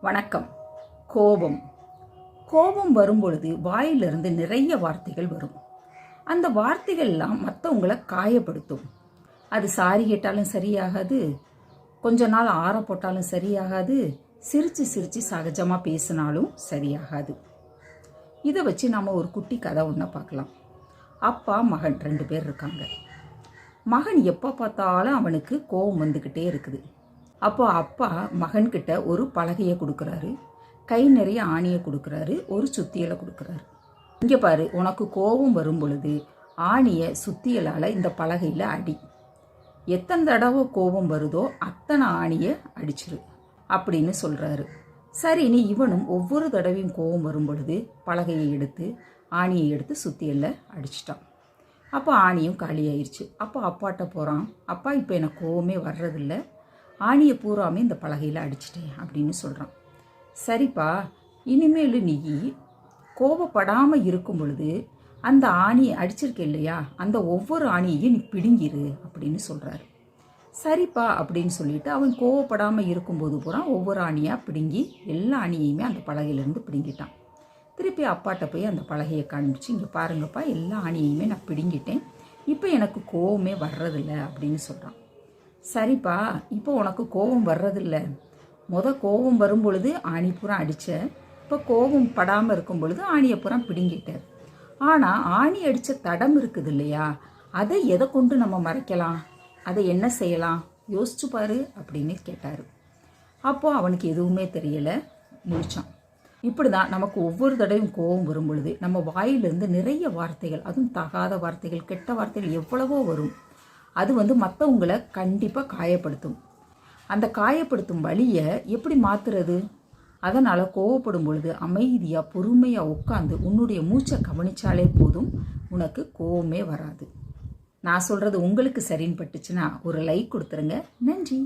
வணக்கம். கோபம். கோபம் வரும்பொழுது வாயிலிருந்து நிறைய வார்த்தைகள் வரும். அந்த வார்த்தைகள் எல்லாம் மற்றவங்களை காயப்படுத்தும். அது சாரி கேட்டாலும் சரியாகாது. கொஞ்ச நாள் ஆற போட்டாலும் சரியாகாது. சிரித்து சிரித்து சகஜமாக பேசினாலும் சரியாகாது. இதை வச்சு நாம் ஒரு குட்டி கதை ஒன்றை பார்க்கலாம். அப்பா மகன் ரெண்டு பேர் இருக்காங்க. மகன் எப்போ பார்த்தாலும் அவனுக்கு கோபம் வந்துக்கிட்டே இருக்குது. அப்போ அப்பா மகன்கிட்ட ஒரு பலகையை கொடுக்குறாரு. கை நிறைய ஆணியை கொடுக்குறாரு. ஒரு சுத்தியலை கொடுக்குறாரு. இங்கே பாரு உனக்கு கோபம் வரும் பொழுது ஆணியை சுத்தியலால் இந்த பலகையில் அடி. எத்தனை தடவை கோபம் வருதோ அத்தனை ஆணியை அடிச்சிரு அப்படின்னு சொல்கிறாரு சரின்னு இவனும் ஒவ்வொரு தடவையும் கோபம் வரும் பொழுது பலகையை எடுத்து ஆணியை எடுத்து சுத்தியல்ல அடிச்சிட்டான். அப்போ ஆணியும் காலியாயிருச்சு. அப்போ அப்பாட்ட போகிறான் அப்பா இப்போ எனக்கு கோவமே வர்றதில்லை. ஆணியை பூராமே இந்த பலகையில் அடிச்சிட்டேன் அப்படின்னு சொல்கிறான் சரிப்பா இனிமேல் நீ கோபப்படாமல் இருக்கும் பொழுது அந்த ஆணியை அடிச்சிருக்க இல்லையா? அந்த ஒவ்வொரு ஆணியையும் நீ பிடுங்கிரு அப்படின்னு சொல்கிறாரு சரிப்பா அப்படின்னு சொல்லிட்டு அவன் கோவப்படாமல் இருக்கும்போது பூரா ஒவ்வொரு ஆணியாக பிடுங்கி எல்லா ஆணியையுமே அந்த பலகையிலேருந்து பிடுங்கிட்டான். திருப்பி அப்பாட்ட போய் அந்த பலகையை காண்பிச்சு இங்கே பாருங்கப்பா எல்லா ஆணியையுமே நான் பிடுங்கிட்டேன். இப்போ எனக்கு கோவமே வர்றதில்ல அப்படின்னு சொல்கிறான் சரிப்பா இப்போ உனக்கு கோபம் வர்றதில்ல. முத கோபம் வரும் பொழுது ஆணி பூரா அடித்த இப்போ கோபம் படாமல் இருக்கும் பொழுது ஆணியை பூரா பிடுங்கிட்ட. ஆனால் ஆணி அடித்த தடம் இருக்குது இல்லையா? அதை எதை கொண்டு நம்ம மறைக்கலாம்? அதை என்ன செய்யலாம்? யோசிச்சு பாரு அப்படின்னு கேட்டார். அப்போது அவனுக்கு எதுவுமே தெரியலை. முடிச்சான். இப்படி தான் நமக்கு ஒவ்வொரு தடவையும் கோபம் வரும் பொழுது நம்ம வாயிலிருந்து நிறைய வார்த்தைகள் அதுவும் தகாத வார்த்தைகள் கெட்ட வார்த்தைகள் எவ்வளவோ வரும். அது வந்து மற்றவங்களை கண்டிப்பாக காயப்படுத்தும். அந்த காயப்படுத்தும் வழியை எப்படி மாற்றுறது அதனால் கோவப்படும் பொழுது அமைதியாக பொறுமையாக உட்காந்து உன்னுடைய மூச்சை கவனித்தாலே போதும் உனக்கு கோவமே வராது. நான் சொல்கிறது உங்களுக்கு சரின்னு பட்டுச்சுன்னா ஒரு லைக் கொடுத்துருங்க. நன்றி.